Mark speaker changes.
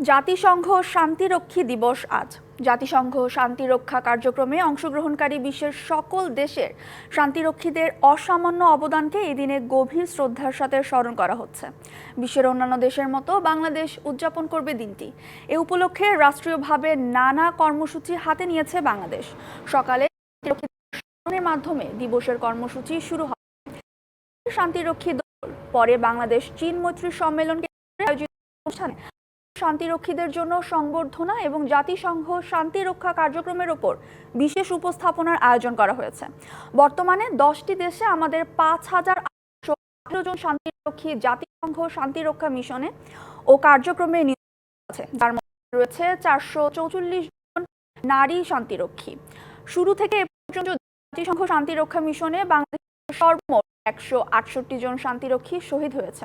Speaker 1: জাতিসংঘ শান্তিরক্ষী দিবস আজ। জাতিসংঘ শান্তিরক্ষা কার্যক্রমে অংশগ্রহণকারী বিশ্বের সকল দেশের শান্তিরক্ষীদের অসামান্য অবদানকে এই দিনে গভীর শ্রদ্ধার সাথে স্মরণ করা হচ্ছে। বিশ্বের অন্যান্য দেশের মতো বাংলাদেশ উদযাপন করবে দিনটি। এ উপলক্ষে রাষ্ট্রীয়ভাবে নানা কর্মসূচি হাতে নিয়েছে বাংলাদেশ। সকালে মাধ্যমে দিবসের কর্মসূচি শুরু হয়। শান্তিরক্ষী দল, পরে বাংলাদেশ চীন মৈত্রী সম্মেলনকে আয়োজিত অনুষ্ঠানে শান্তিরক্ষীদের জন্য সংবর্ধনা এবং জাতিসংঘ শান্তিরক্ষা কার্যক্রমের ওপর বিশেষ উপস্থাপনার আয়োজন করা হয়েছে। বর্তমানে দশটি দেশে আমাদের পাঁচ হাজার আঠারো জন শান্তিরক্ষী জাতিসংঘ শান্তিরক্ষা মিশনে ও কার্যক্রমে আছে। যার মধ্যে রয়েছে চারশো চৌচল্লিশ জন নারী শান্তিরক্ষী। শুরু থেকে এ পর্যন্ত জাতিসংঘ শান্তিরক্ষা মিশনে বাংলাদেশের সর্বমোট একশো আটষট্টি জন শান্তিরক্ষী শহীদ হয়েছে